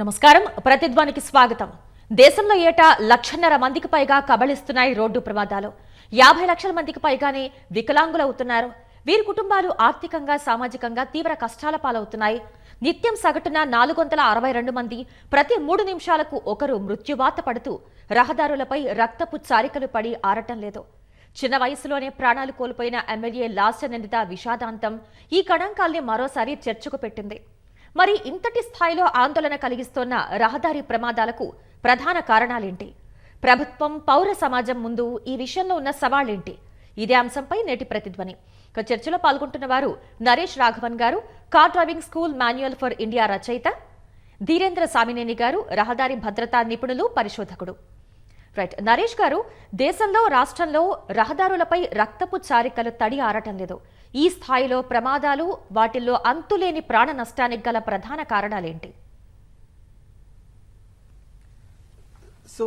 నమస్కారం. ప్రతిధ్వనికి స్వాగతం. దేశంలో ఏటా లక్షన్నర మందికి పైగా కబళిస్తున్నాయి రోడ్డు ప్రమాదాలు. యాభై లక్షల మందికి పైగానే వికలాంగులవుతున్నారు. వీరి కుటుంబాలు ఆర్థికంగా సామాజికంగా తీవ్ర కష్టాల పాలవుతున్నాయి. నిత్యం సగటున నాలుగు వందల అరవై రెండు మంది ప్రతి మూడు నిమిషాలకు ఒకరు మృత్యువాత పడుతూ రహదారులపై రక్తపు చారికలు పడి ఆరటం లేదు. చిన్న వయసులోనే ప్రాణాలు కోల్పోయిన ఎమ్మెల్యే లాస్ట్ నిందిత విషాదాంతం ఈ కణాంకాల్ని మరోసారి చర్చకు పెట్టింది. మరి ఇంతటి స్థాయిలో ఆందోళన కలిగిస్తోన్న రహదారి ప్రమాదాలకు ప్రధాన కారణాలేంటి? ప్రభుత్వం పౌర సమాజం ముందు ఈ విషయంలో ఉన్న సవాళ్ళేంటి? ఇదే అంశంపై నేటి ప్రతిధ్వని. ఇక చర్చలో పాల్గొంటున్న వారు Naresh Raghavan garu car driving school manual for India రచయిత ధీరేంద్ర సామినేని గారు రహదారి భద్రతా నిపుణులు పరిశోధకుడు. రైట్ నరేష్ గారు దేశంలో రాష్ట్రంలో రహదారులపై రక్తపు చారికలు తడి ఆరటం లేదు. ఈ స్థాయిలో ప్రమాదాలు వాటిల్లో అంతులేని ప్రాణ నష్టానికి గల ప్రధాన కారణాలేంటి? సో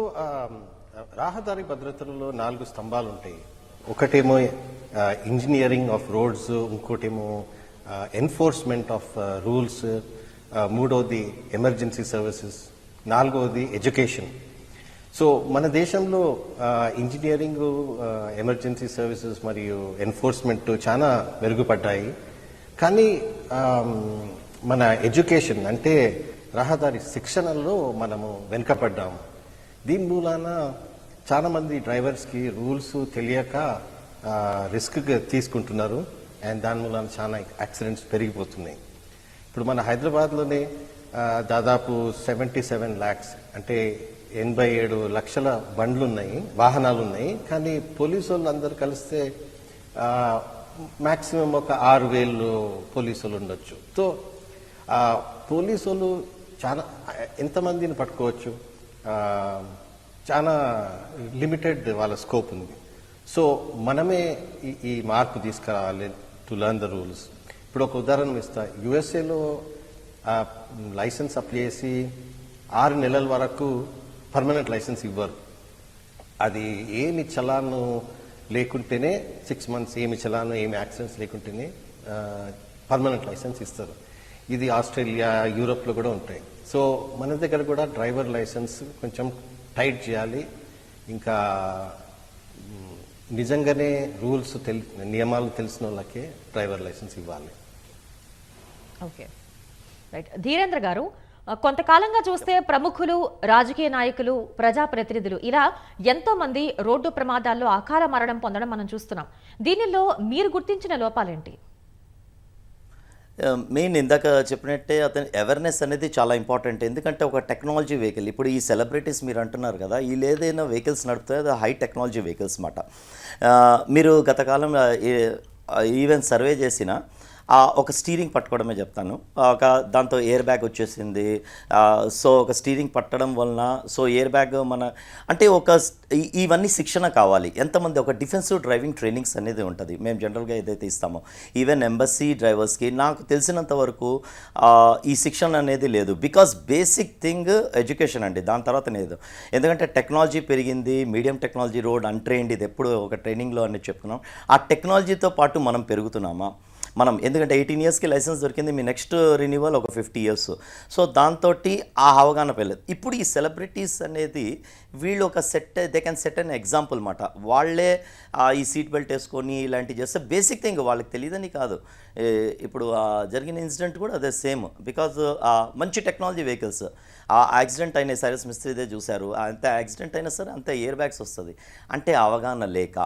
రహదారి భద్రతలో నాలుగు స్తంభాలు ఉంటాయి ఒకటేమో ఇంజనీరింగ్ ఆఫ్ రోడ్స్ ఇంకోటేమో ఎన్ఫోర్స్మెంట్ ఆఫ్ రూల్స్ మూడవది ఎమర్జెన్సీ సర్వీసెస్ నాలుగవది ఎడ్యుకేషన్ సో మన దేశంలో ఇంజనీరింగ్ ఎమర్జెన్సీ సర్వీసెస్ మరియు ఎన్ఫోర్స్మెంట్ చాలా మెరుగుపడ్డాయి. కానీ మన ఎడ్యుకేషన్ అంటే రహదారి శిక్షణలో మనము వెనుకపడ్డాము దీని మూలాన చాలామంది డ్రైవర్స్కి రూల్స్ తెలియక రిస్క్ తీసుకుంటున్నారు. అండ్ దాని మూలాన చాలా యాక్సిడెంట్స్ పెరిగిపోతున్నాయి. ఇప్పుడు మన హైదరాబాద్లోనే దాదాపు సెవెంటీ సెవెన్ ల్యాక్స్ అంటే ఎనభై ఏడు లక్షల బండ్లు ఉన్నాయి వాహనాలు ఉన్నాయి కానీ పోలీసు వాళ్ళు అందరు కలిస్తే మాక్సిమం ఒక ఆరు వేలు పోలీసులు ఉండొచ్చు. సో పోలీసులు పోలీసు వాళ్ళు చాలా ఎంతమందిని పట్టుకోవచ్చు? చాలా లిమిటెడ్ వాళ్ళ స్కోప్ ఉంది. సో మనమే ఈ- ఈ మార్పు తీసుకురావాలి టు లర్న్ ద రూల్స్. ఇప్పుడు ఒక ఉదాహరణ ఇస్తా. యుఎస్ఏలో లైసెన్స్ అప్లై చేసి ఆరు నెలల వరకు పర్మనెంట్ లైసెన్స్ ఇవ్వరు. అది ఏమి చలాను లేకుంటేనే సిక్స్ మంత్స్ ఏమి చలాను ఏమి యాక్సిడెంట్స్ లేకుంటేనే పర్మనెంట్ లైసెన్స్ ఇస్తారు. ఇది ఆస్ట్రేలియా యూరోప్లో కూడా ఉంటాయి. సో మన దగ్గర కూడా డ్రైవర్ లైసెన్స్ కొంచెం టైట్ చేయాలి. ఇంకా నిజంగానే రూల్స్ తెలి నియమాలు తెలిసిన వాళ్ళకే డ్రైవర్ లైసెన్స్ ఇవ్వాలి. ఓకే. రైట్. ధీరేంద్ర గారు కొంతకాలంగా చూస్తే ప్రముఖులు రాజకీయ నాయకులు ప్రజాప్రతినిధులు ఇలా ఎంతో మంది రోడ్డు ప్రమాదాల్లో అకాల మరణం పొందడం మనం చూస్తున్నాం. దీనిలో మీరు గుర్తించిన లోపాలేంటి? మెయిన్ ఇందాక చెప్పినట్టే అతని అవేర్నెస్ అనేది చాలా ఇంపార్టెంట్ ఎందుకంటే ఒక టెక్నాలజీ వెహికల్ ఇప్పుడు ఈ సెలబ్రిటీస్ మీరు అంటున్నారు కదా వీళ్ళు ఏదైనా వెహికల్స్ నడుపుతాయి అది హై టెక్నాలజీ వెహికల్స్ మాట. మీరు గతకాలం ఈవెన్ సర్వే చేసిన ఒక స్టీరింగ్ పట్టుకోవడమే చెప్తాను. ఒక దాంతో ఎయిర్ బ్యాగ్ వచ్చేసింది. సో ఒక స్టీరింగ్ పట్టడం వలన సో ఎయిర్ బ్యాగ్ మన అంటే ఒక ఇవన్నీ శిక్షణ కావాలి. ఎంతమంది ఒక డిఫెన్సివ్ డ్రైవింగ్ ట్రైనింగ్స్ అనేది ఉంటుంది. మేము జనరల్గా ఏదైతే ఇస్తామో ఈవెన్ ఎంబసీ డ్రైవర్స్కి నాకు తెలిసినంత వరకు ఈ శిక్షణ అనేది లేదు. బికాస్ బేసిక్ థింగ్ ఎడ్యుకేషన్ అండి. దాని తర్వాత లేదు. ఎందుకంటే టెక్నాలజీ పెరిగింది. మీడియం టెక్నాలజీ రోడ్ అన్ట్రైన్డ్ ఇది ఎప్పుడు ఒక ట్రైనింగ్లో అనేది చెప్పుకున్నాం. ఆ టెక్నాలజీతో పాటు మనం పెరుగుతున్నామా? మనం ఎందుకంటే ఎయిటీన్ ఇయర్స్కి లైసెన్స్ దొరికింది మీ నెక్స్ట్ రెన్యువల్ ఒక ఫిఫ్టీ ఇయర్స్ సో దాంతో ఆ అవగాహన పెళ్ళదు. ఇప్పుడు ఈ సెలబ్రిటీస్ అనేది వీళ్ళు ఒక set they can set an example మాట. వాళ్ళే ఈ సీట్ బెల్ట్ వేసుకొని ఇలాంటివి చేస్తే బేసిక్ థింగ్ వాళ్ళకి తెలియదని కాదు. ఇప్పుడు జరిగిన ఇన్సిడెంట్ కూడా అదే సేమ్ బికాజ్ మంచి టెక్నాలజీ వెహికల్స్ ఆ యాక్సిడెంట్ అయిన సైరస్ మిస్త్రీదే చూశారు. అంత యాక్సిడెంట్ అయినా సరే అంత ఇయర్ బ్యాగ్స్ వస్తుంది. అంటే అవగాహన లేక.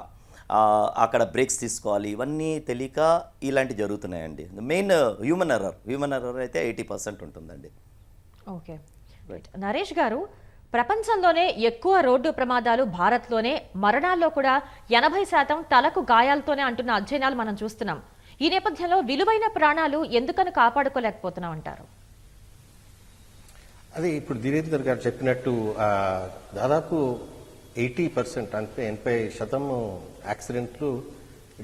అక్కడ బ్రేక్స్ తీసుకోవాలి. ఇవన్నీ తెలియక ఇలాంటివి జరుగుతున్నాయండి. Main human error. Human error అయితే ఎయిటీ పర్సెంట్ ఉంటుందండి. ఓకే. రైట్ నరేష్ గారు ప్రపంచంలోనే ఎక్కువ రోడ్డు ప్రమాదాలు భారత్లోనే మరణాల్లో కూడా ఎనభై శాతం తలకు గాయాలతోనే అంటున్న అధ్యయనాలు మనం చూస్తున్నాం. ఈ నేపథ్యంలో విలువైన ప్రాణాలు ఎందుకని కాపాడుకోలేకపోతున్నాం అంటారు? అది ఇప్పుడు ధీరేందర్ గారు చెప్పినట్టు ఆ, దాదాపు ఎయిటీ పర్సెంట్ అంటే ఎనభై శాతం యాక్సిడెంట్లు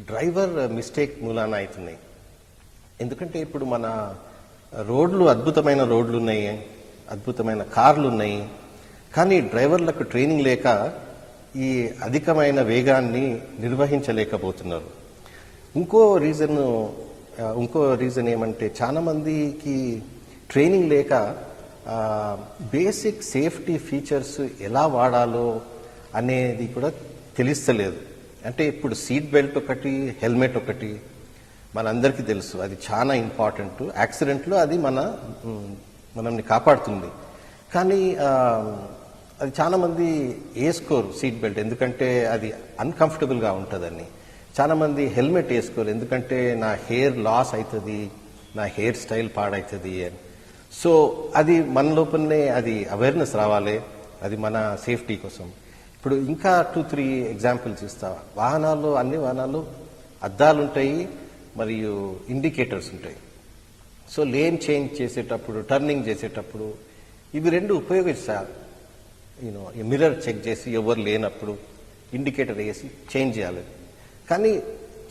డ్రైవర్ మిస్టేక్ మూలాన అవుతున్నాయి. ఎందుకంటే ఇప్పుడు మన రోడ్లు అద్భుతమైన రోడ్లు ఉన్నాయి అద్భుతమైన కార్లు ఉన్నాయి కానీ డ్రైవర్లకు ట్రైనింగ్ లేక ఈ అధికమైన వేగాన్ని నిర్వహించలేకపోతున్నారు. ఇంకో రీజన్ ఇంకో రీజన్ ఏమంటే చాలామందికి ట్రైనింగ్ లేక బేసిక్ సేఫ్టీ ఫీచర్స్ ఎలా వాడాలో అనేది కూడా తెలుస్తలేదు. అంటే ఇప్పుడు సీట్ బెల్ట్ ఒకటి హెల్మెట్ ఒకటి మనందరికీ తెలుసు. అది చాలా ఇంపార్టెంట్. యాక్సిడెంట్లో అది మన మనల్ని కాపాడుతుంది. కానీ అది చాలామంది వేసుకోరు సీట్ బెల్ట్. ఎందుకంటే అది అన్కంఫర్టబుల్గా ఉంటుందని. చాలా మంది హెల్మెట్ వేసుకోరు ఎందుకంటే నా హెయిర్ లాస్ అవుతుంది నా హెయిర్ స్టైల్ పాడవుతుంది అని. సో అది మన లోపలనే అది అవేర్నెస్ రావాలి. అది మన సేఫ్టీ కోసం. ఇప్పుడు ఇంకా టూ త్రీ ఎగ్జాంపుల్స్ ఇస్తా వాహనాల్లో అన్ని వాహనాలు అద్దాలు ఉంటాయి మరియు ఇండికేటర్స్ ఉంటాయి. సో లేన్ చేంజ్ చేసేటప్పుడు టర్నింగ్ చేసేటప్పుడు ఇవి రెండు ఉపయోగిస్తారు యూనో మిర్రర్ చెక్ చేసి ఎవరు లేనప్పుడు ఇండికేటర్ వేసి చేంజ్ చేయాలి. కానీ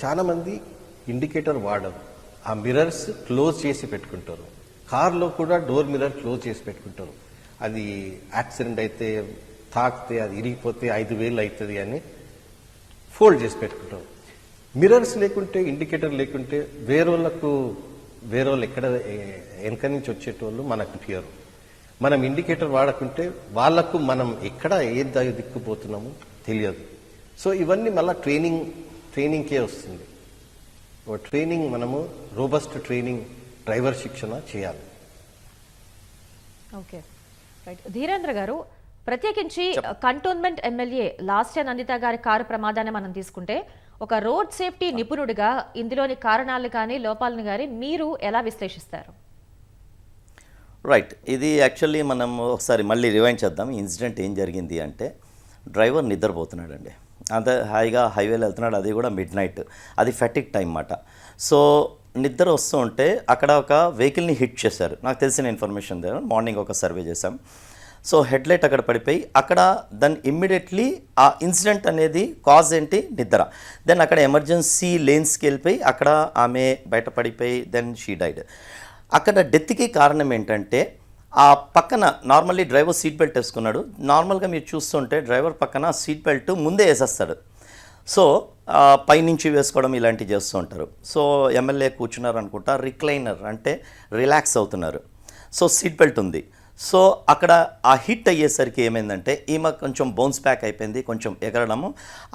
చాలామంది ఇండికేటర్ వాడరు. ఆ మిర్రర్స్ క్లోజ్ చేసి పెట్టుకుంటారు. కార్లో కూడా డోర్ మిర్రర్ క్లోజ్ చేసి పెట్టుకుంటారు. అది యాక్సిడెంట్ అయితే తాకితే అది ఇరిగిపోతే ఐదు వేలు అవుతుంది అని ఫోల్డ్ చేసి పెట్టుకుంటాం. మిర్రర్స్ లేకుంటే ఇండికేటర్ లేకుంటే వేరేళ్ళకు వేరే వాళ్ళు ఎక్కడ వెనక నుంచి వచ్చేటోళ్ళు మనకు ఫియర్ మనం ఇండికేటర్ వాడకుంటే వాళ్ళకు మనం ఎక్కడ ఏ దిక్కుపోతున్నామో తెలియదు. సో ఇవన్నీ మళ్ళీ ట్రైనింగ్ ట్రైనింగ్కే వస్తుంది. ట్రైనింగ్ మనము రోబస్ట్ ట్రైనింగ్ డ్రైవర్ శిక్షణ చేయాలి. ఓకే. రైట్. ధీరేంద్ర గారు ప్రత్యేకించి cantonment MLA last time Nanditha గారి కారు ప్రమాదాన్ని మనం తీసుకుంటే ఒక రోడ్ సేఫ్టీ నిపుణుడిగా ఇందులోని కారణాలు కానీ లోపాలను కానీ మీరు ఎలా విశ్లేషిస్తారు? రైట్ ఇది యాక్చువల్లీ మనం ఒకసారి మళ్ళీ రివైండ్ చేద్దాం. ఇన్సిడెంట్ ఏం జరిగింది అంటే డ్రైవర్ నిద్రపోతున్నాడండి. అంత హాయిగా హైవేలో వెళ్తున్నాడు. అది కూడా మిడ్ నైట్ అది ఫెటిక్ టైం మాట సో నిద్ర వస్తూ ఉంటే అక్కడ ఒక వెహికల్ని హిట్ చేశారు. నాకు తెలిసిన ఇన్ఫర్మేషన్ మార్నింగ్ ఒక సర్వే చేశాం. సో హెడ్లైట్ అక్కడ పడిపోయి అక్కడ దెన్ ఇమ్మీడియట్లీ ఆ ఇన్సిడెంట్ అనేది కాజ్ ఏంటి? నిద్ర. దెన్ అక్కడ ఎమర్జెన్సీ లేన్స్కి వెళ్ళిపోయి అక్కడ ఆమె బయట పడిపోయి దెన్ షీ డైడ్. అక్కడ డెత్కి కారణం ఏంటంటే ఆ పక్కన నార్మల్లీ డ్రైవర్ సీట్ బెల్ట్ వేసుకున్నాడు. నార్మల్గా మీరు చూస్తుంటే డ్రైవర్ పక్కన సీట్ బెల్ట్ ముందే వేసేస్తాడు. సో పైనుంచి వేసుకోవడం ఇలాంటివి చేస్తూ ఉంటారు. సో ఎమ్మెల్యే కూర్చున్నారు అనుకుంటా రిక్లైనర్ అంటే రిలాక్స్ అవుతున్నారు. సో సీట్ బెల్ట్ ఉంది. సో అక్కడ ఆ హిట్ అయ్యేసరికి ఏమైందంటే ఈమె కొంచెం బౌన్స్ బ్యాక్ అయిపోయింది కొంచెం ఎగరడము.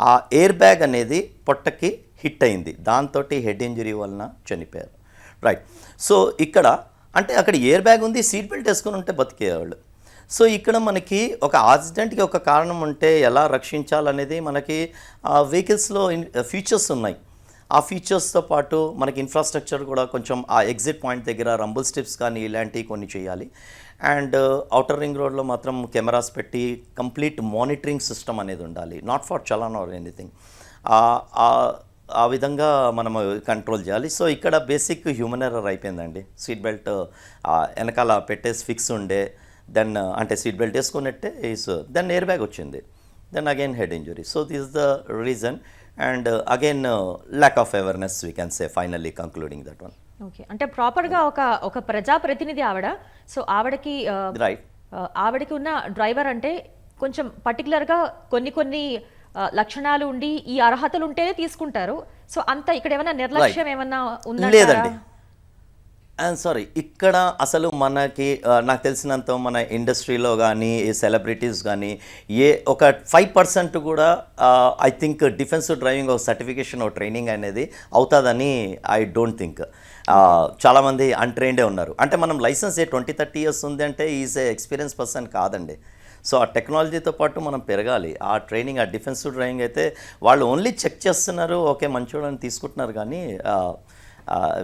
ఆ ఎయిర్ బ్యాగ్ అనేది పొట్టకి హిట్ అయింది. దాంతో హెడ్ ఇంజరీ వలన చనిపోయారు. రైట్ సో ఇక్కడ అంటే అక్కడ ఎయిర్ బ్యాగ్ ఉంది సీట్ బెల్ట్ వేసుకుని ఉంటే బతికేవాళ్ళు. సో ఇక్కడ మనకి ఒక యాక్సిడెంట్కి ఒక కారణం ఉంటే ఎలా రక్షించాలనేది మనకి ఆ వెహికల్స్లో ఫీచర్స్ ఉన్నాయి. ఆ ఫీచర్స్తో పాటు మనకి ఇన్ఫ్రాస్ట్రక్చర్ కూడా కొంచెం ఆ ఎగ్జిట్ పాయింట్ దగ్గర రంబుల్ స్టిప్స్ కానీ ఇలాంటివి కొన్ని చేయాలి. అండ్ అవుటర్ రింగ్ రోడ్లో మాత్రం కెమెరాస్ పెట్టి కంప్లీట్ మానిటరింగ్ సిస్టమ్ అనేది ఉండాలి. Not for challan or anything ఆ విధంగా మనము కంట్రోల్ చేయాలి. సో ఇక్కడ బేసిక్ హ్యూమన్ ఎర్రర్ అయిపోయిందండి. సీట్ బెల్ట్ వెనకాల పెట్టేసి ఫిక్స్ ఉండే దెన్ అంటే సీట్ బెల్ట్ వేసుకున్నట్టే ఈస్ దెన్ ఎయిర్ బ్యాగ్ వచ్చింది. Then again head injury. So this the reason and again lack of awareness we can say finally concluding that one okay. అంటే ప్రాపర్గా ఒక ఒక ప్రజాప్రతినిధి ఆవిడ. సో ఆవిడకి ఆవిడకి ఉన్న డ్రైవర్ అంటే కొంచెం పర్టికులర్గా కొన్ని కొన్ని లక్షణాలు ఉండి ఈ అర్హతలు ఉంటేనే తీసుకుంటారు. సో అంత ఇక్కడ ఏమైనా నిర్లక్ష్యం ఏమన్నా ఉందా లేదండి. సారీ ఇక్కడ అసలు మనకి నాకు తెలిసినంత మన ఇండస్ట్రీలో కానీ ఏ సెలబ్రిటీస్ కానీ ఏ ఒక ఫైవ్ పర్సెంట్ కూడా ఐ థింక్ డిఫెన్సివ్ డ్రైవింగ్ ఒక సర్టిఫికేషన్ ఒక ట్రైనింగ్ అనేది అవుతుందని ఐ డోంట్ థింక్. చాలామంది అన్ట్రైన్డే ఉన్నారు. అంటే మనం license a twenty thirty years ఉంది అంటే ఈజ్ ఏ ఎక్స్పీరియన్స్ పర్సన్ కాదండి. సో ఆ టెక్నాలజీతో పాటు మనం పెరగాలి. ఆ ట్రైనింగ్ ఆ డిఫెన్సివ్ డ్రైవింగ్ అయితే వాళ్ళు ఓన్లీ చెక్ చేస్తున్నారు ఓకే మంచోడని తీసుకుంటున్నారు కానీ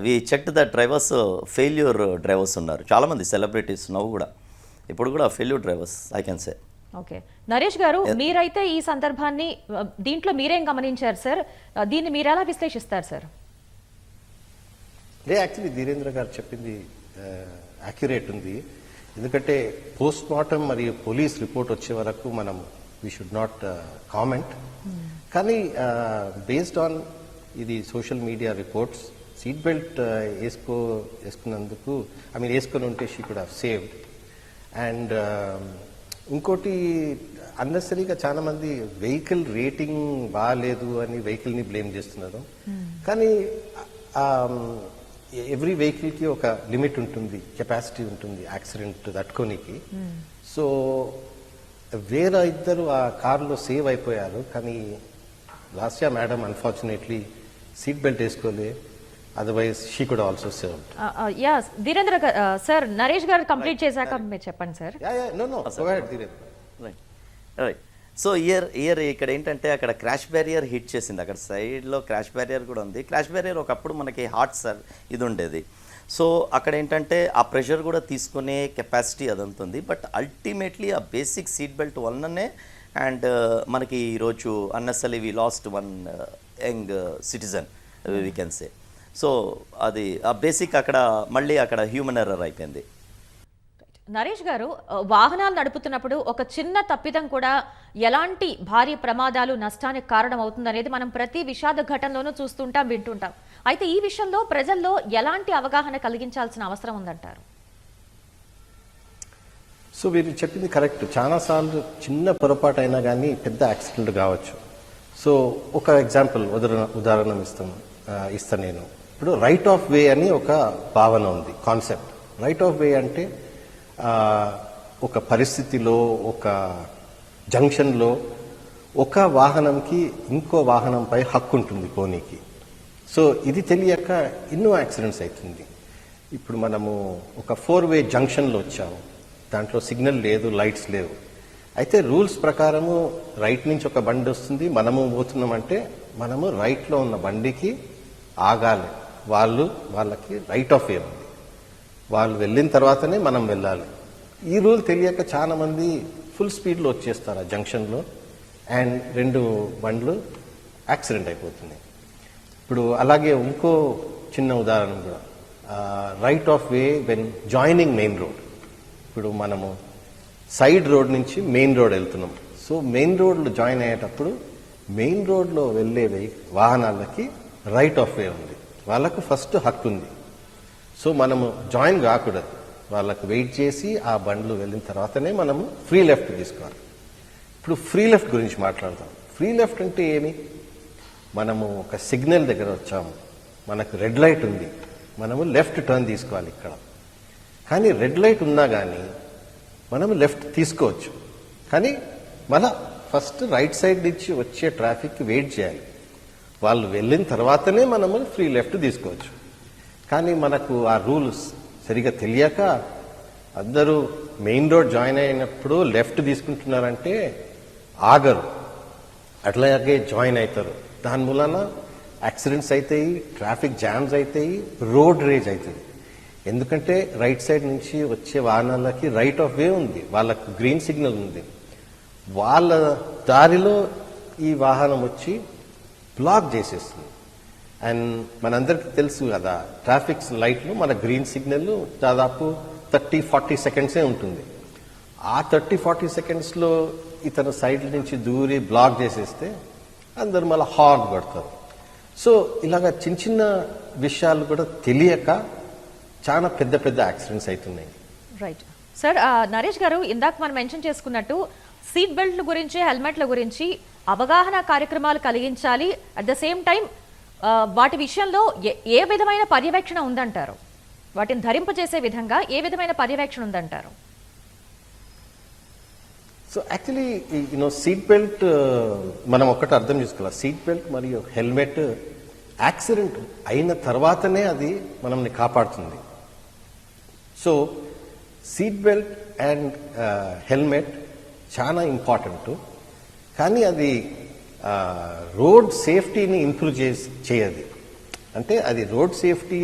we check the drivers failure drivers ఉన్నారు. చాలామంది సెలబ్రిటీస్ నవ్వు కూడా. ఇప్పుడు కూడా failure drivers I can say okay Naresh garu మీరైతే ఈ సందర్భాన్ని దీంట్లో మీరేం గమనించారు సార్ దీన్ని మీరు ఎలా విశ్లేషిస్తారు సార్ లే యాక్చువల్లీ ధీరేంద్ర గారు చెప్పింది యాక్యురేట్ ఉంది. ఎందుకంటే పోస్ట్ మార్టం మరియు పోలీస్ రిపోర్ట్ వచ్చే వరకు మనం వీ షుడ్ నాట్ కామెంట్ కానీ బేస్డ్ ఆన్ ఇది social media reports seat belt వేసుకో వేసుకున్నందుకు ఐ మీన్ వేసుకొని ఉంటే she could have saved and ఇంకోటి అన్నెసరీగా చాలా మంది వెహికల్ రేటింగ్ బాగాలేదు అని వెహికల్ని బ్లేమ్ చేస్తున్నారు. కానీ ఎవ్రీ వెహికల్కి ఒక లిమిట్ ఉంటుంది కెపాసిటీ ఉంటుంది యాక్సిడెంట్ తట్టుకోనికి. సో వేరే ఇద్దరు ఆ కారులో సేవ్ అయిపోయారు కానీ Lasya madam unfortunately seat belt వేసుకోలే otherwise she could also save yeah Dheerendra sir Naresh garu complete చేశాక మీరు చెప్పండి sir no no Dheerendra right right so year year ఇక్కడ ఏంటంటే అక్కడ క్రాష్ బ్యారియర్ హిట్ చేసింది. అక్కడ సైడ్లో క్రాష్ బ్యారియర్ కూడా ఉంది. క్రాష్ బ్యారియర్ ఒకప్పుడు మనకి హార్ట్ సార్ ఇది ఉండేది. సో అక్కడ ఏంటంటే ఆ ప్రెషర్ కూడా తీసుకునే కెపాసిటీ అదంతా ఉంది. బట్ అల్టిమేట్లీ ఆ బేసిక్ సీట్ బెల్ట్ వలననే అండ్ మనకి ఈరోజు అన్నసలి we lost one uh, young uh, citizen we can say so అది ఆ బేసిక్ అక్కడ మళ్ళీ అక్కడ హ్యూమన్ ఎర్రర్ అయిపోయింది. నరేష్ గారు వాహనాలు నడుపుతున్నప్పుడు ఒక చిన్న తప్పిదం కూడా ఎలాంటి భారీ ప్రమాదాలు నష్టానికి కారణం అవుతుందనేది మనం ప్రతి విషాద ఘటనలోనూ చూస్తుంటాం వింటుంటాం. అయితే ఈ విషయంలో ప్రజల్లో ఎలాంటి అవగాహన కలిగించాల్సిన అవసరం ఉందంటారు? సో మీరు చెప్పింది కరెక్ట్. చాలాసార్లు చిన్న పొరపాటు అయినా కానీ పెద్ద యాక్సిడెంట్ కావచ్చు. సో ఒక ఎగ్జాంపుల్ ఉదాహరణ ఉదాహరణ ఇస్తాను ఇస్తాను నేను. ఇప్పుడు రైట్ ఆఫ్ వే అని ఒక భావన ఉంది కాన్సెప్ట్. రైట్ ఆఫ్ వే అంటే ఒక పరిస్థితిలో ఒక జంక్షన్లో ఒక వాహనంకి ఇంకో వాహనంపై హక్కు ఉంటుంది పోనీకి. సో ఇది తెలియక ఎన్నో యాక్సిడెంట్స్ అవుతుంది ఇప్పుడు మనము ఒక ఫోర్ వే జంక్షన్లో వచ్చాము. దాంట్లో సిగ్నల్ లేదు లైట్స్ లేవు. అయితే రూల్స్ ప్రకారము రైట్ నుంచి ఒక బండి వస్తుంది. మనము పోతున్నామంటే మనము రైట్లో ఉన్న బండికి ఆగాలి. వాళ్ళు వాళ్ళకి రైట్ ఆఫ్ వే ఉంది. వాళ్ళు వెళ్ళిన తర్వాతనే మనం వెళ్ళాలి. ఈ రూల్ తెలియక చాలామంది ఫుల్ స్పీడ్లో వచ్చేస్తారు ఆ జంక్షన్లో. అండ్ రెండు బండ్లు యాక్సిడెంట్ అయిపోతున్నాయి. ఇప్పుడు అలాగే ఇంకో చిన్న ఉదాహరణ కూడా. Right of way when joining main road ఇప్పుడు మనము సైడ్ రోడ్ నుంచి మెయిన్ రోడ్ వెళ్తున్నాం. సో మెయిన్ రోడ్లో జాయిన్ అయ్యేటప్పుడు మెయిన్ రోడ్లో వెళ్ళే వాహనాలకి రైట్ ఆఫ్ వే ఉంది. వాళ్ళకు ఫస్ట్ హక్కు ఉంది. సో మనము జాయిన్ కాకూడదు. వాళ్ళకు వెయిట్ చేసి ఆ బండ్లు వెళ్ళిన తర్వాతనే మనము ఫ్రీ లెఫ్ట్ తీసుకోవాలి. ఇప్పుడు ఫ్రీ లెఫ్ట్ గురించి మాట్లాడదాం. ఫ్రీ లెఫ్ట్ అంటే ఏమి? మనము ఒక సిగ్నల్ దగ్గర వచ్చాము. మనకు రెడ్ లైట్ ఉంది. మనము లెఫ్ట్ టర్న్ తీసుకోవాలి ఇక్కడ. కానీ రెడ్ లైట్ ఉన్నా కానీ మనము లెఫ్ట్ తీసుకోవచ్చు. కానీ మళ్ళా ఫస్ట్ రైట్ సైడ్ నుంచి వచ్చే ట్రాఫిక్ వెయిట్ చేయాలి. వాళ్ళు వెళ్ళిన తర్వాతనే మనము ఫ్రీ లెఫ్ట్ తీసుకోవచ్చు. కానీ మనకు ఆ రూల్స్ సరిగా తెలియక అందరూ మెయిన్ రోడ్ జాయిన్ అయినప్పుడు లెఫ్ట్ తీసుకుంటున్నారంటే ఆగరు. అట్లాగే జాయిన్ అవుతారు. దాని మూలన యాక్సిడెంట్స్ అవుతాయి ట్రాఫిక్ జామ్స్ అవుతాయి రోడ్ రేజ్ అవుతుంది ఎందుకంటే రైట్ సైడ్ నుంచి వచ్చే వాహనాలకి రైట్ ఆఫ్ వే ఉంది. వాళ్ళకు గ్రీన్ సిగ్నల్ ఉంది. వాళ్ళ దారిలో ఈ వాహనం వచ్చి బ్లాక్ చేసేస్తుంది. అండ్ మనందరికీ తెలుసు కదా ట్రాఫిక్ లైట్లు మన గ్రీన్ సిగ్నల్ దాదాపు థర్టీ ఫార్టీ సెకండ్సే ఉంటుంది. ఆ థర్టీ ఫార్టీ సెకండ్స్లో ఇతను సైడ్ నుంచి దూరి బ్లాక్ చేసేస్తే అందరు మళ్ళీ హార్న్ కొడతారు. సో ఇలాగ చిన్న చిన్న విషయాలు కూడా తెలియక చాలా పెద్ద పెద్ద యాక్సిడెంట్స్ అవుతున్నాయి. రైట్ సార్ నరేష్ గారు ఇందాక మనం మెన్షన్ చేసుకున్నట్టు సీట్ బెల్ట్ల గురించి హెల్మెట్ల గురించి అవగాహన కార్యక్రమాలు కలిగించాలి. అట్ ద సేమ్ టైం వాటి విషయంలో ఏ- ఏ విధమైన పర్యవేక్షణ ఉందంటారు? వాటిని ధరింపజేసే విధంగా ఏ విధమైన పర్యవేక్షణ ఉందంటారు? So actually you know seat belt మనం ఒక్కటి అర్థం చేసుకోవాలి? సీట్ బెల్ట్ మరియు హెల్మెట్ యాక్సిడెంట్ అయిన తర్వాతనే అది మనల్ని కాపాడుతుంది. So seat belt and helmet చాలా ఇంపార్టెంట్ కానీ అది రోడ్ సేఫ్టీని ఇంప్రూవ్ చేసి చేయదు. అంటే అది రోడ్ సేఫ్టీ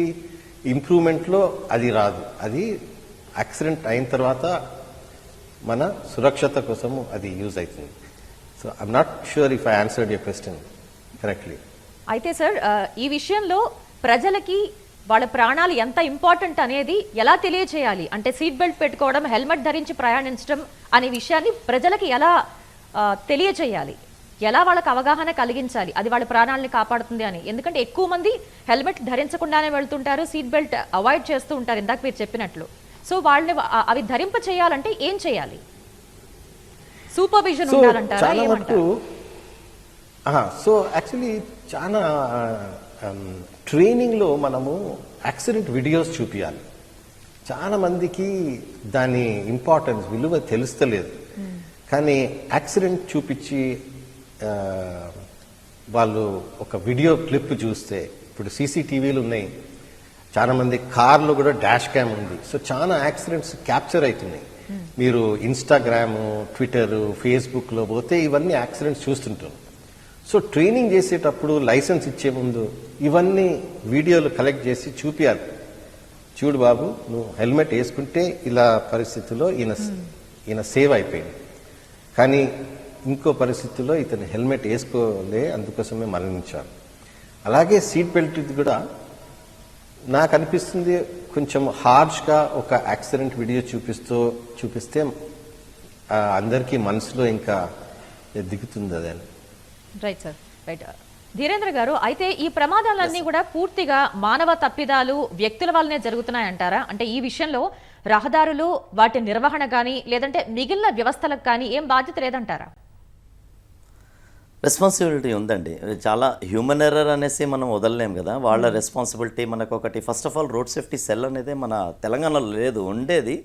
ఇంప్రూవ్మెంట్లో అది రాదు. అది యాక్సిడెంట్ అయిన తర్వాత మన సురక్షత కోసము అది యూజ్ అవుతుంది. So I'm not sure if I answered your question correctly అయితే సార్ ఈ విషయంలో ప్రజలకి వాళ్ళ ప్రాణాలు ఎంత ఇంపార్టెంట్ అనేది ఎలా తెలియచేయాలి? అంటే సీట్ బెల్ట్ పెట్టుకోవడం హెల్మెట్ ధరించి ప్రయాణించడం అనే విషయాన్ని ప్రజలకి ఎలా తెలియచేయాలి? ఎలా వాళ్ళకి అవగాహన కలిగించాలి? అది వాళ్ళ ప్రాణాలని కాపాడుతుంది అని. ఎందుకంటే ఎక్కువ మంది హెల్మెట్ ధరించకుండానే వెళ్తుంటారు సీట్ బెల్ట్ అవాయిడ్ చేస్తూ ఉంటారు ఇందాక మీరు చెప్పినట్లు. సో వాళ్ళని అవి ధరింప చేయాలంటే ఏం చేయాలి? Supervision so ఉండాలంటారా? యాక్చువల్లీ చాలా ట్రైనింగ్లో మనము యాక్సిడెంట్ వీడియోస్ చూపించాలి చాలా మందికి దాని ఇంపార్టెన్స్ విలువ తెలుస్తలేదు. కానీ యాక్సిడెంట్ చూపించి వాళ్ళు ఒక వీడియో క్లిప్ చూస్తే ఇప్పుడు సీసీటీవీలు ఉన్నాయి. చాలామంది కార్లో కూడా డాష్ క్యామ్ ఉంది. సో చాలా యాక్సిడెంట్స్ క్యాప్చర్ అవుతున్నాయి. మీరు ఇన్స్టాగ్రామ్ ట్విట్టర్ ఫేస్బుక్లో పోతే ఇవన్నీ యాక్సిడెంట్స్ చూస్తుంటారు సో ట్రైనింగ్ చేసేటప్పుడు లైసెన్స్ ఇచ్చే ముందు ఇవన్నీ వీడియోలు కలెక్ట్ చేసి చూపించాలి చూడు బాబు నువ్వు హెల్మెట్ వేసుకుంటే ఇలా పరిస్థితిలో ఈయన ఈయన సేవ్ అయిపోయింది. కానీ ఇంకో పరిస్థితుల్లో ఇతను హెల్మెట్ వేసుకోలే అందుకోసమే మరణించారు. అలాగే సీట్ బెల్ట్ కూడా నాకు అనిపిస్తుంది కొంచెం హార్ష్గా ఒక యాక్సిడెంట్ వీడియో చూపిస్తూ చూపిస్తే అందరికీ మనసులో ఇంకా దిగుతుంది అదే. రైట్ సార్ రైట్ ధీరేంద్ర గారు అయితే ఈ ప్రమాదాలన్నీ కూడా పూర్తిగా మానవ తప్పిదాలు వ్యక్తుల వల్లనే జరుగుతున్నాయంటారా? అంటే ఈ విషయంలో రహదారులు వాటి నిర్వహణ కానీ లేదంటే మిగిలిన వ్యవస్థలకు కానీ ఏం బాధ్యత లేదంటారా? రెస్పాన్సిబిలిటీ ఉందండి. చాలా హ్యూమన్ ఎర్రర్ అనేసి మనం వదలలేం కదా. వాళ్ళ రెస్పాన్సిబిలిటీ మనకు ఒకటి first of all road safety cell అనేది మన తెలంగాణలో లేదు. ఉండేది.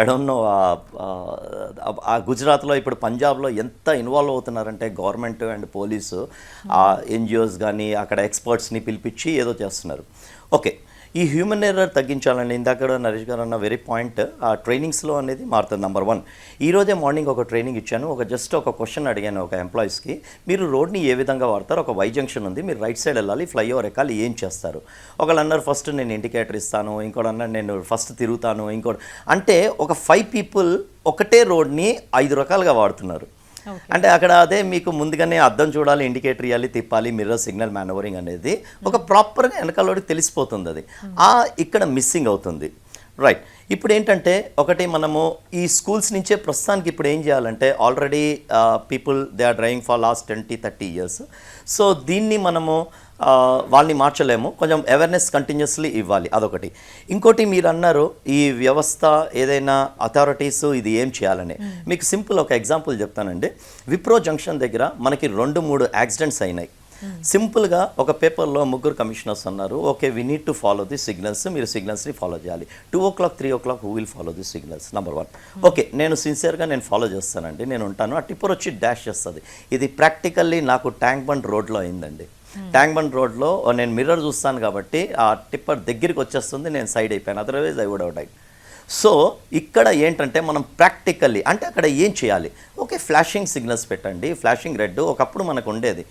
ఐ డోంట్ నో ఆ గుజరాత్లో ఇప్పుడు పంజాబ్లో ఎంత ఇన్వాల్వ్ అవుతున్నారంటే గవర్నమెంట్ అండ్ పోలీసు ఆ ఎన్జిఓస్ కానీ అక్కడ ఎక్స్పర్ట్స్ని పిలిపించి ఏదో చేస్తున్నారు. ఓకే ఈ హ్యూమన్ ఎర్రర్ తగ్గించాలండి. ఇందాక నరేష్ గారు అన్న వెరీ పాయింట్ ఆ ట్రైనింగ్స్లో అనేది మారుతుంది. నెంబర్ వన్ ఈ రోజే మార్నింగ్ ఒక ట్రైనింగ్ ఇచ్చాను. ఒక జస్ట్ ఒక క్వశ్చన్ అడిగాను ఒక ఎంప్లాయీస్కి మీరు రోడ్ని ఏ విధంగా వాడతారు? ఒక వై జంక్షన్ ఉంది. మీరు రైట్ సైడ్ వెళ్ళాలి. ఫ్లైఓవర్ ఎక్కాలి. ఏం చేస్తారు? ఒకళ్ళు అన్నారు ఫస్ట్ నేను ఇండికేటర్ ఇస్తాను. ఇంకోటి అన్నారు నేను ఫస్ట్ తిరుగుతాను. ఇంకోటి అంటే ఒక ఫైవ్ పీపుల్ ఒకటే రోడ్ని ఐదు రకాలుగా వాడుతున్నారు. అంటే అక్కడ అదే మీకు ముందుగానే అర్థం చూడాలి ఇండికేటర్ ఇవ్వాలి తిప్పాలి మిర్రర్ సిగ్నల్ మేనవరింగ్ అనేది ఒక ప్రాపర్గా వెనకాలోకి తెలిసిపోతుంది అది. ఆ ఇక్కడ మిస్సింగ్ అవుతుంది. రైట్ ఇప్పుడు ఏంటంటే ఒకటి మనము ఈ స్కూల్స్ నుంచే ప్రస్తుతానికి ఇప్పుడు ఏం చేయాలంటే already people they are driving for last twenty thirty years. So దీన్ని మనము వాళ్ళని మార్చలేము. కొంచెం అవేర్నెస్ కంటిన్యూస్లీ ఇవ్వాలి. అదొకటి. ఇంకోటి మీరు అన్నారు ఈ వ్యవస్థ ఏదైనా అథారిటీస్ ఇది ఏం చేయాలని. మీకు సింపుల్ ఒక ఎగ్జాంపుల్ చెప్తానండి. విప్రో జంక్షన్ దగ్గర మనకి రెండు మూడు యాక్సిడెంట్స్ అయినాయి. సింపుల్గా ఒక పేపర్లో ముగ్గురు కమిషనర్స్ అన్నారు okay we need to follow the signals మీరు సిగ్నల్స్ని ఫాలో చేయాలి. Two o'clock three o'clock who will follow the signals number one okay నేను సిన్సియర్గా నేను ఫాలో చేస్తానండి. నేను ఉంటాను. ఆ టిప్పర్ వచ్చి డాష్ చేస్తుంది. ఇది ప్రాక్టికల్లీ నాకు ట్యాంక్ బండ్ రోడ్లో అయిందండి. ట్యాంక్ బండ్ రోడ్లో నేను మిర్రర్ చూస్తాను కాబట్టి ఆ టిప్పర్ దగ్గరికి వచ్చేస్తుంది నేను సైడ్ అయిపోయాను. అదర్వైజ్ ఐ వుడ్ అవుట్ అయి సో ఇక్కడ ఏంటంటే మనం ప్రాక్టికల్లీ అంటే అక్కడ ఏం చేయాలి? ఓకే ఫ్లాషింగ్ సిగ్నల్స్ పెట్టండి. ఫ్లాషింగ్ రెడ్ ఒకప్పుడు మనకు ఉండేది.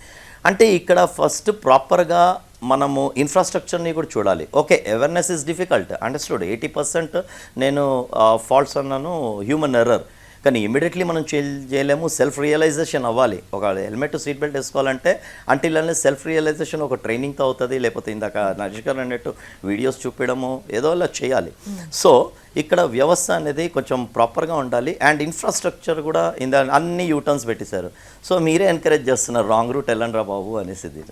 అంటే ఇక్కడ ఫస్ట్ ప్రాపర్గా మనము ఇన్ఫ్రాస్ట్రక్చర్ని కూడా చూడాలి. Okay awareness is difficult understood eighty percent నేను ఫాల్ట్స్ అన్నాను హ్యూమన్ ఎర్రర్ కానీ ఇమీడియట్లీ మనం చేయలేము. సెల్ఫ్ రియలైజేషన్ అవ్వాలి. ఒక హెల్మెట్ సీట్ బెల్ట్ వేసుకోవాలంటే అంటిల్ అనేది సెల్ఫ్ రియలైజేషన్ ఒక ట్రైనింగ్తో అవుతుంది లేకపోతే ఇందాక గారు అన్నట్టు వీడియోస్ చూపించడము ఏదో అలా చేయాలి. సో ఇక్కడ వ్యవస్థ అనేది కొంచెం ప్రాపర్గా ఉండాలి. అండ్ ఇన్ఫ్రాస్ట్రక్చర్ కూడా ఇందా అన్ని యూటర్న్స్ పెట్టేశారు. సో మీరే ఎంకరేజ్ చేస్తున్నారు రాంగ్ రూట్ వెళ్ళండి బాబు అనేసి ఇది.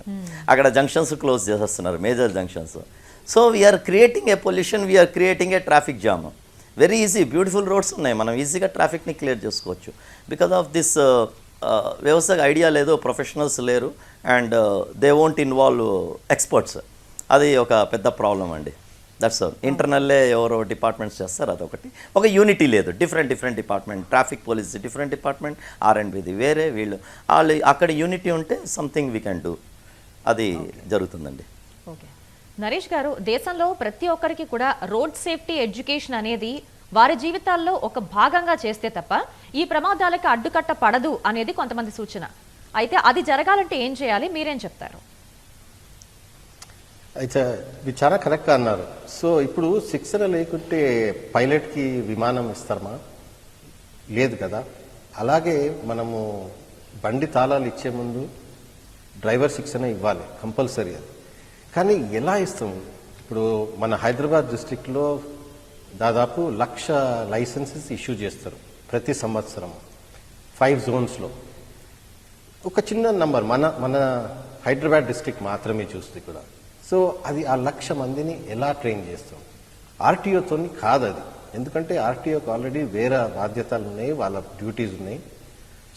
అక్కడ జంక్షన్స్ క్లోజ్ చేసేస్తున్నారు major junctions so we are creating a pollution we are creating a traffic jam very easy beautiful roads ఉన్నాయి. మనం ఈజీగా ట్రాఫిక్ని క్లియర్ చేసుకోవచ్చు. బికాస్ ఆఫ్ దిస్ వ్యవస్థకు ఐడియా లేదు ప్రొఫెషనల్స్ లేరు and they won't involve experts అది ఒక పెద్ద ప్రాబ్లం అండి. దట్స్ ఇంటర్నల్లే ఎవరో డిపార్ట్మెంట్స్ చేస్తారు అదొకటి. ఒక యూనిటీ లేదు. Different different department traffic police different department R and బిది వేరే వీళ్ళు. వాళ్ళు అక్కడ యూనిటీ ఉంటే సంథింగ్ వీ కెన్ డూ అది జరుగుతుందండి. ఓకే నరేష్ గారు దేశంలో ప్రతి ఒక్కరికి కూడా రోడ్ సేఫ్టీ ఎడ్యుకేషన్ అనేది వారి జీవితాల్లో ఒక భాగంగా చేస్తే తప్ప ఈ ప్రమాదాలకు అడ్డుకట్ట పడదు అనేది కొంతమంది సూచన. అయితే అది జరగాలంటే ఏం చేయాలి? మీరేం చెప్తారు? అయితే చాలా కరెక్ట్గా అన్నారు. సో ఇప్పుడు శిక్షణ లేకుంటే పైలట్కి విమానం ఇస్తారమా లేదు కదా. అలాగే మనము బండి తాళాలు ఇచ్చే ముందు డ్రైవర్ శిక్షణ ఇవ్వాలి కంపల్సరీ అది. కానీ ఎలా ఇస్తాం? ఇప్పుడు మన హైదరాబాద్ డిస్టిక్లో దాదాపు లక్ష లైసెన్సెస్ ఇష్యూ చేస్తారు ప్రతి సంవత్సరం. ఫైవ్ జోన్స్లో. ఒక చిన్న నంబర్ మన మన హైదరాబాద్ డిస్ట్రిక్ట్ మాత్రమే చూస్తే కూడా. సో అది ఆ లక్ష మందిని ఎలా ట్రైన్ చేస్తాం? ఆర్టీఓతో కాదు అది. ఎందుకంటే ఆర్టీఓకి ఆల్రెడీ వేరే బాధ్యతలు ఉన్నాయి వాళ్ళ డ్యూటీస్ ఉన్నాయి.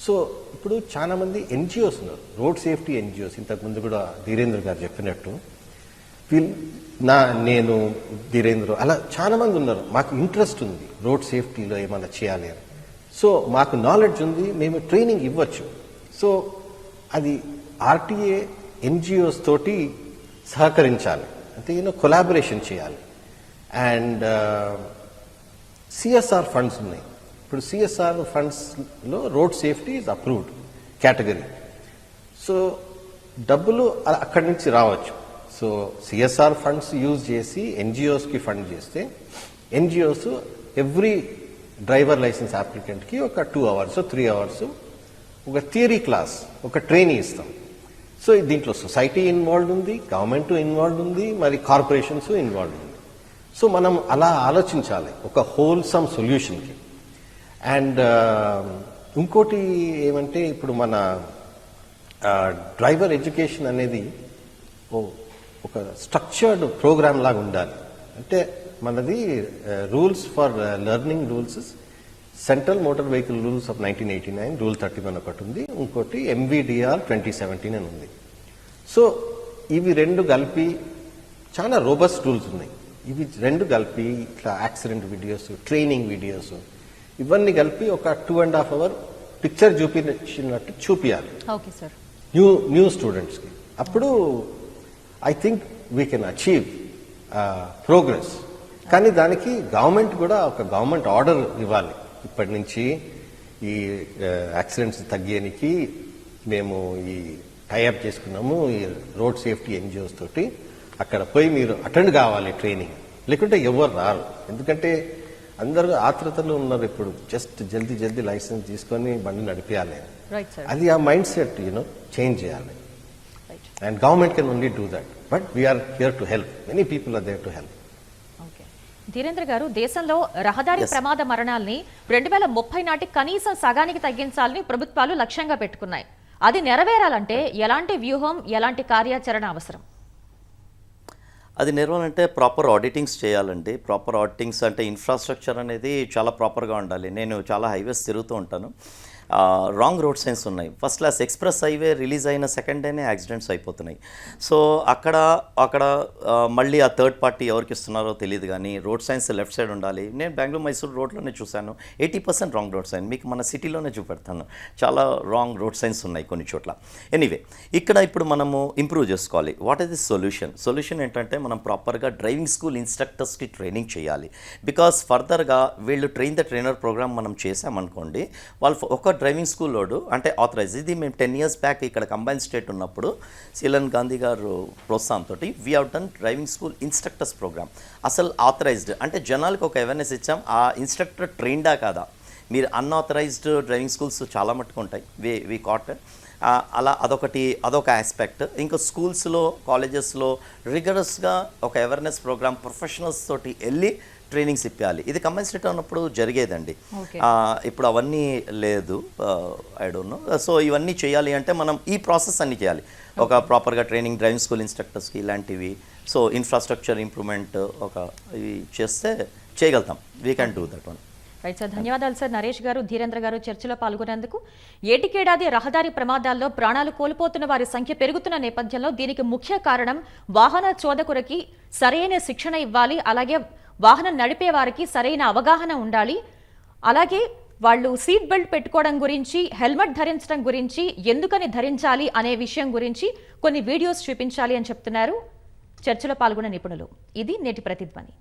సో ఇప్పుడు చాలా మంది ఎన్జిఓస్ ఉన్నారు. రోడ్ సేఫ్టీ ఎన్జిఓస్ ఇంతకుముందు కూడా ధీరేంద్ర గారు చెప్పినట్టు. వీల్ నా నేను ధీరేంద్ర అలా చాలా మంది ఉన్నారు. మాకు ఇంట్రెస్ట్ ఉంది. రోడ్ సేఫ్టీలో ఏమైనా చేయాలి అని. సో మాకు నాలెడ్జ్ ఉంది. మేము ట్రైనింగ్ ఇవ్వచ్చు. సో అది ఆర్టీఏ ఎన్జిఓస్ తోటి సహకరించాలి. అంటే యూనో కొలాబరేషన్ చేయాలి. అండ్ సిఎస్ఆర్ ఫండ్స్ ఉన్నాయి. ఇప్పుడు సిఎస్ఆర్ ఫండ్స్లో road safety is approved category so డబ్బులు అక్కడి నుంచి రావచ్చు. సో సిఎస్ఆర్ ఫండ్స్ యూజ్ చేసి ఎన్జిఓస్కి ఫండ్ చేస్తే ఎన్జిఓస్ ఎవ్రీ డ్రైవర్ లైసెన్స్ అప్లికెంట్కి ఒక టూ అవర్స్ త్రీ అవర్స్ ఒక థియరీ క్లాస్ ఒక ట్రైనింగ్ ఇస్తాం. సో దీంట్లో సొసైటీ ఇన్వాల్వ్ ఉంది గవర్నమెంట్ ఇన్వాల్వ్ ఉంది మరి కార్పొరేషన్స్ ఇన్వాల్వ్ ఉంది. సో మనం అలా ఆలోచించాలి ఒక హోల్సమ్ సొల్యూషన్కి అండ్ ఇంకోటి ఏమంటే ఇప్పుడు మన డ్రైవర్ ఎడ్యుకేషన్ అనేది ఓ ఒక స్ట్రక్చర్డ్ ప్రోగ్రామ్ లాగా ఉండాలి. అంటే మనది rules for learning rules central motor vehicle rules of nineteen eighty nine rule thirty one ఒకటి ఉంది. ఇంకోటి ఎంవిడిఆర్ ట్వంటీ సెవెంటీన్ అని ఉంది. సో ఇవి రెండు కలిపి చాలా రోబస్ట్ రూల్స్ ఉన్నాయి. ఇవి రెండు కలిపి ఇట్లా యాక్సిడెంట్ వీడియోస్ ట్రైనింగ్ వీడియోస్ ఇవన్నీ కలిపి ఒక two and half hour picture చూపించినట్టు చూపించాలి ఓకే సార్ న్యూ న్యూ స్టూడెంట్స్కి అప్పుడు I think we can achieve progress కానీ దానికి గవర్నమెంట్ కూడా ఒక గవర్నమెంట్ ఆర్డర్ ఇవ్వాలి. ఇప్పటి నుంచి ఈ యాక్సిడెంట్స్ తగ్గేనికి మేము ఈ టైఅప్ చేసుకున్నాము ఈ రోడ్ సేఫ్టీ ఎన్జిఓస్ తోటి. అక్కడ పోయి మీరు అటెండ్ కావాలి ట్రైనింగ్ లేకుంటే ఎవరు రారు. ఎందుకంటే అందరూ ఆతృతలో ఉన్నారు ఇప్పుడు. జస్ట్ జల్దీ జల్దీ లైసెన్స్ తీసుకొని బండి సార్ అది ఆ mind set you know change చేయాలి. And government can only do that but we are here to help many people are there to help okay Dhirendra garu దేశంలో రహదారి. ప్రమాద మరణాల్ని రెండు వేల ముప్పై నాటికి కనీసం సగానికి తగ్గించాలని ప్రభుత్వాలు లక్ష్యంగా పెట్టుకున్నాయి. అది నెరవేరాలంటే ఎలాంటి వ్యూహం ఎలాంటి కార్యాచరణ అవసరం? అది నిర్వహణంటే ప్రాపర్ ఆడిటింగ్స్ చేయాలండి. ప్రాపర్ ఆడిటింగ్స్ అంటే ఇన్ఫ్రాస్ట్రక్చర్ అనేది చాలా ప్రాపర్గా ఉండాలి. నేను చాలా హైవేస్ తిరుగుతూ ఉంటాను. రాంగ్ రోడ్ సైన్స్ ఉన్నాయి. First class express highway release అయిన సెకండ్ డేనే యాక్సిడెంట్స్ అయిపోతున్నాయి. సో అక్కడ అక్కడ మళ్ళీ ఆ థర్డ్ పార్టీ ఎవరికి ఇస్తున్నారో తెలియదు కానీ రోడ్ సైన్స్ లెఫ్ట్ సైడ్ ఉండాలి. నేను బెంగళూరు మైసూర్ రోడ్లోనే చూశాను. Eighty percent wrong road sign మీకు మన సిటీలోనే చూపెడతాను. చాలా రాంగ్ రోడ్ సైన్స్ ఉన్నాయి కొన్ని చోట్ల. ఎనీవే ఇక్కడ ఇప్పుడు మనము ఇంప్రూవ్ చేసుకోవాలి. What is the solution solution ఏంటంటే మనం ప్రాపర్గా డ్రైవింగ్ స్కూల్ ఇన్స్ట్రక్టర్స్కి ట్రైనింగ్ చేయాలి. బికాస్ ఫర్దర్గా వీళ్ళు ట్రైన్ ద ట్రైనర్ ప్రోగ్రామ్ మనం చేసామనుకోండి వాళ్ళు ఒక డ్రైవింగ్ స్కూల్లోడు అంటే ఆథరైజ్ ఇది మేము టెన్ ఇయర్స్ బ్యాక్ ఇక్కడ కంబైన్ స్టేట్ ఉన్నప్పుడు శీలన్ గాంధీ గారు ప్రోత్సాహంతో we have done driving school instructors programme అసలు ఆథరైజ్డ్ అంటే జనాలకు ఒక అవేర్నెస్ ఇచ్చాం. ఆ ఇన్స్ట్రక్టర్ ట్రైన్డా కాదా? మీరు అన్ఆథరైజ్డ్ డ్రైవింగ్ స్కూల్స్ చాలా మట్టుకు ఉంటాయి. వి వి కాట్ అలా అదొకటి అదొక ఆస్పెక్ట్ ఇంకా స్కూల్స్లో కాలేజెస్లో రిగరస్గా ఒక అవేర్నెస్ ప్రోగ్రామ్ ప్రొఫెషనల్స్ తోటి వెళ్ళి ట్రైనింగ్స్ ఇప్పాలి. ఇది కంపెన్సేట్ ఉన్నప్పుడు జరిగేదండి. ఇప్పుడు అవన్నీ లేదు. ఐ డోంట్ నో సో ఇవన్నీ చేయాలి అంటే మనం ఈ ప్రాసెస్ అన్ని చేయాలి. ఒక ప్రాపర్గా ట్రైనింగ్ డ్రైవింగ్ స్కూల్ ఇన్స్ట్రక్టర్స్కి ఇలాంటివి. సో ఇన్ఫ్రాస్ట్రక్చర్ ఇంప్రూవ్మెంట్ ఒక ఇవి చేస్తే చేయగలుగుతాం. We can do that one right sir ధన్యవాదాలు సార్ నరేష్ గారు ధీరేంద్ర గారు చర్చలో పాల్గొనేందుకు. ఏటికేడాది రహదారి ప్రమాదాల్లో ప్రాణాలు కోల్పోతున్న వారి సంఖ్య పెరుగుతున్న నేపథ్యంలో దీనికి ముఖ్య కారణం వాహన చోదకులకి సరైన శిక్షణ ఇవ్వాలి. అలాగే వాహనం నడిపే వారికి సరైన అవగాహన ఉండాలి. అలాగే వాళ్ళు సీట్ బెల్ట్ పెట్టుకోవడం గురించి హెల్మెట్ ధరించడం గురించి ఎందుకని ధరించాలి అనే విషయం గురించి కొన్ని వీడియోస్ చూపించాలి అని చెప్తున్నారు. చర్చలో పాల్గొన్న నిపుణులు. ఇది నేటి ప్రతిధ్వని.